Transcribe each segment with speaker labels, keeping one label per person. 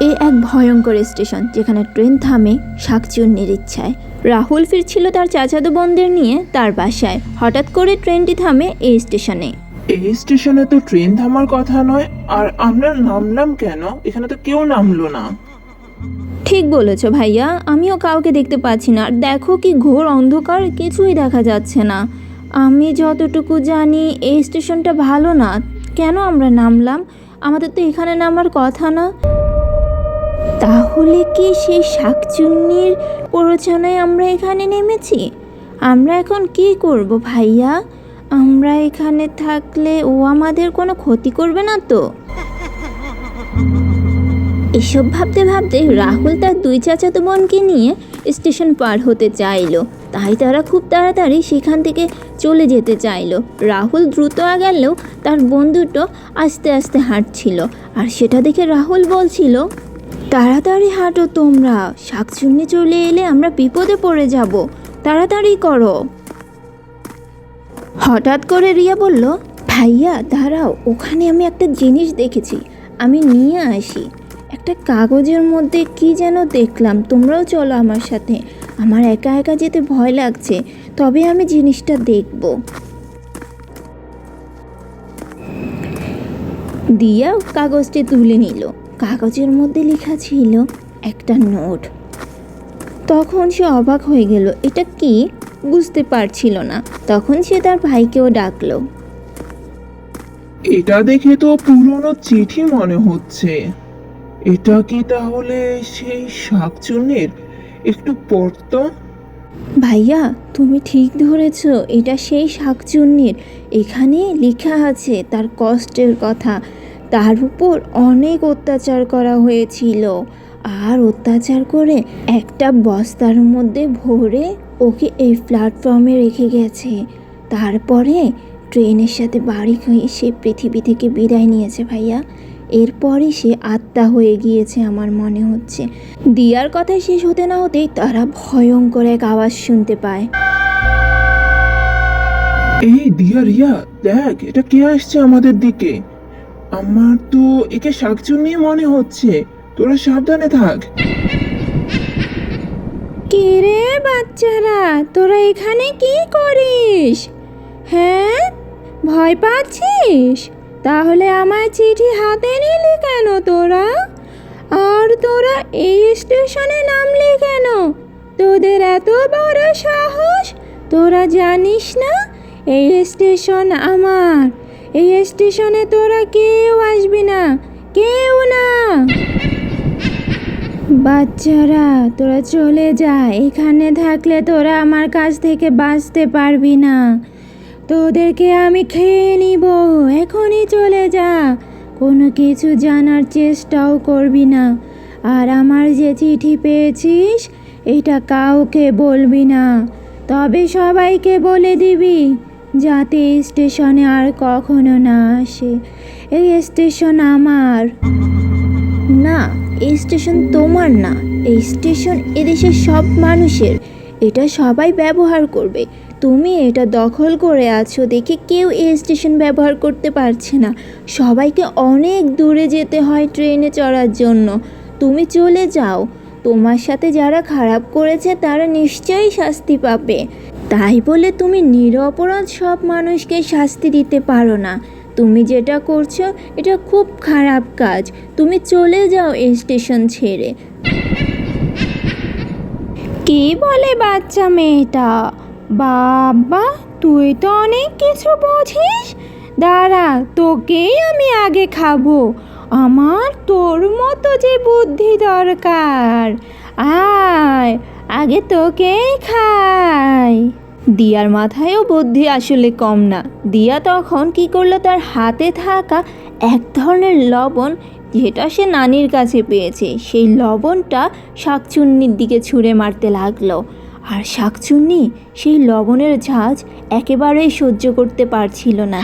Speaker 1: এ এক ভয়ঙ্কর স্টেশন যেখানে ট্রেন থামে শাকচুন্নির ইচ্ছায় রাহুল ফিরছিল তার চাচাতো বোনদের নিয়ে তার বাসায়। হঠাৎ করে ট্রেনটি থামে এই স্টেশনে।
Speaker 2: এই স্টেশনে তো ট্রেন থামার কথা নয় আর আমরা নামলাম কেন? এখানে তো কেউ নামলো না।
Speaker 1: ঠিক বলেছ ভাইয়া আমিও কাউকে দেখতে পাচ্ছি না। আর দেখো কি ঘোর অন্ধকার কিছুই দেখা যাচ্ছে না। আমি যতটুকু জানি এই স্টেশনটা ভালো না। কেন আমরা নামলাম? আমাদের তো এখানে নামার কথা না। তাহলে কি সেই শাকচুন্নির প্ররোচনায় আমরা এখানে নেমেছি? আমরা এখন কি করব ভাইয়া? আমরা এখানে থাকলে ও আমাদের কোনো ক্ষতি করবে না তো? এসব ভাবতে ভাবতে রাহুল তার দুই চাচাতো বোনকে নিয়ে স্টেশন পার হতে চাইলো। তাই তারা খুব তাড়াতাড়ি সেখান থেকে চলে যেতে চাইলো। রাহুল দ্রুত আগালেও তার বন্ধুটো আস্তে আস্তে হাঁটছিল। আর সেটা দেখে রাহুল বলছিল তাড়াতাড়ি হাঁটো তোমরা। শাক শাকচুন্নি চলে এলে আমরা বিপদে পড়ে যাব। তাড়াতাড়ি করো। হঠাৎ করে রিয়া বলল, ভাইয়া, দাঁড়াও, ওখানে আমি একটা জিনিস দেখেছি। আমি নিয়ে আসি। একটা কাগজের মধ্যে কি যেন দেখলাম। তোমরাও চলো আমার সাথে। আমার একা একা যেতে ভয় লাগছে। তবে আমি জিনিসটা দেখব। দিয়া কাগজটি তুলে নিল। কাগজের মধ্যে লেখা ছিল একটা নোট। তখন সে অবাক হয়ে গেল এটা কি? বুঝতে পারছিল না। তখন সে তার ভাইকেও ডাকলো।
Speaker 2: এটা দেখে তো পুরনো চিঠি মনে হচ্ছে। এটা কি তাহলে সেই শাকচুন্নির? একটু পড়তো?
Speaker 1: ভাইয়া তুমি ঠিক ধরেছ এটা সেই শাকচুন্নির। এখানে লেখা আছে তার কষ্টের কথা। তার উপর অনেক অত্যাচার করা হয়েছিল। আর অত্যাচার করে একটা বস্তার মধ্যে ভরে ওকে এই প্ল্যাটফর্মে রেখে গেছে। তারপরে ট্রেনের সাথে বাড়ি হয়ে সে পৃথিবী থেকে বিদায় নিয়েছে ভাইয়া। এরপরই সে আত্মা হয়ে গিয়েছে আমার মনে হচ্ছে। দিয়ার কথা শেষ হতে না হতেই তারা ভয়ঙ্কর এক আওয়াজ শুনতে পায়।
Speaker 2: এই দিয়া রিয়া দেখ, এটা কে আসছে আমাদের দিকে? আমার তো একে শাকচুন্নি মনে হচ্ছে। তোরা সাবধানে থাক।
Speaker 1: কে রে বাচ্চারা, তোরা এখানে কি করিস? হ্যাঁ? ভয় পাচ্ছিস? তাহলে আমার চিঠি হাতে নিলি কেন তোরা? আর তোরা এই স্টেশনে নামলি কেন? তোদের এত বড় সাহস? তোরা জানিস না, এই স্টেশন আমার। এই স্টেশনে তোরা কেউ আসবি না, কেউ না। বাচ্চারা, তোরা চলে যা, এখানে থাকলে তোরা আমার কাছ থেকে বাঁচতে পারবি না। তোদেরকে আমি খেয়ে নিব, এখনই চলে যা। কোনো কিছু জানার চেষ্টাও করবি না। আর আমার যে চিঠি পেয়েছিস, এটা কাউকে বলবি না। তবে সবাইকে বলে দিবি যাতে স্টেশনে আর কখনো না আসে। এই স্টেশন আমার। না, এই স্টেশন তোমার না। এই স্টেশন এদেশের সব মানুষের। এটা সবাই ব্যবহার করবে। তুমি এটা দখল করে আছো দেখে কেউ এই স্টেশন ব্যবহার করতে পারছে না। সবাইকে অনেক দূরে যেতে হয় ট্রেনে চড়ার জন্য। তুমি চলে যাও। তোমার সাথে যারা খারাপ করেছে তারা নিশ্চয়ই শাস্তি পাবে। তাই বলে তুমি নিরপরাধ সব মানুষকে শাস্তি দিতে পারো না। তুমি যেটা করছ, এটা খুব খারাপ কাজ। তুমি চলে যাও এই স্টেশন ছেড়ে। কে বলে বাচ্চা মেয়েটা? বাবা, তুই তো অনেক কিছু বুঝিস। দাঁড়া, তোকেই আমি আগে খাব। আমার তোর মতো যে বুদ্ধি দরকার। আয়, আগে তোকেই খাই। দিয়ার মাথায়ও বুদ্ধি আসলে কম না। দিয়া তখন কি করল? তার হাতে থাকা এক ধরনের লবণ যেটা সে নানির কাছে পেয়েছে, সেই লবণটা শাকচুন্নির দিকে ছুঁড়ে মারতে লাগল। আর শাকচুন্নি সেই লবণের ঝাঁজ একেবারেই সহ্য করতে পারছিল না।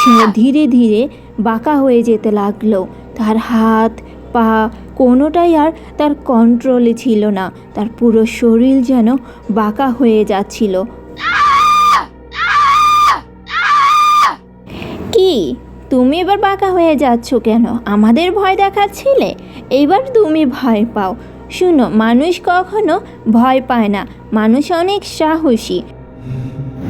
Speaker 1: সে ধীরে ধীরে বাঁকা হয়ে যেতে লাগল। তার হাত, পা কোনোটাই আর তার কন্ট্রোলে ছিল না। তার পুরো শরীর যেন বাঁকা হয়ে যাচ্ছিল। কি? তুমি এবার বাঁকা হয়ে যাচ্ছ কেন? আমাদের ভয় দেখাচ্ছিলে? এইবার তুমি ভয় পাও। শুনো, মানুষ কখনো ভয় পায় না। মানুষ অনেক সাহসী।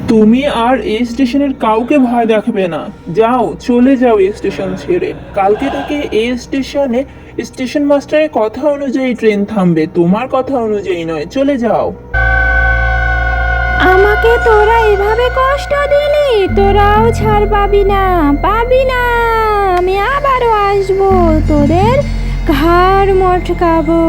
Speaker 2: তুমি আর এই স্টেশনের কাউকে ভয় দেখাবে না। যাও, চলে যাও এই স্টেশন ছেড়ে। কালকে থেকে এই স্টেশনে স্টেশন মাস্টারের কথা অনুযায়ী ট্রেন থামবে। তোমার কথা অনুযায়ী নয়। চলে যাও।
Speaker 1: আমাকে তোরা এভাবে কষ্ট দিলি, তোরাও ছাড় পাবি না পাবি না। আমি আবারও আসব, তোদের ঘাড় মটকাবো।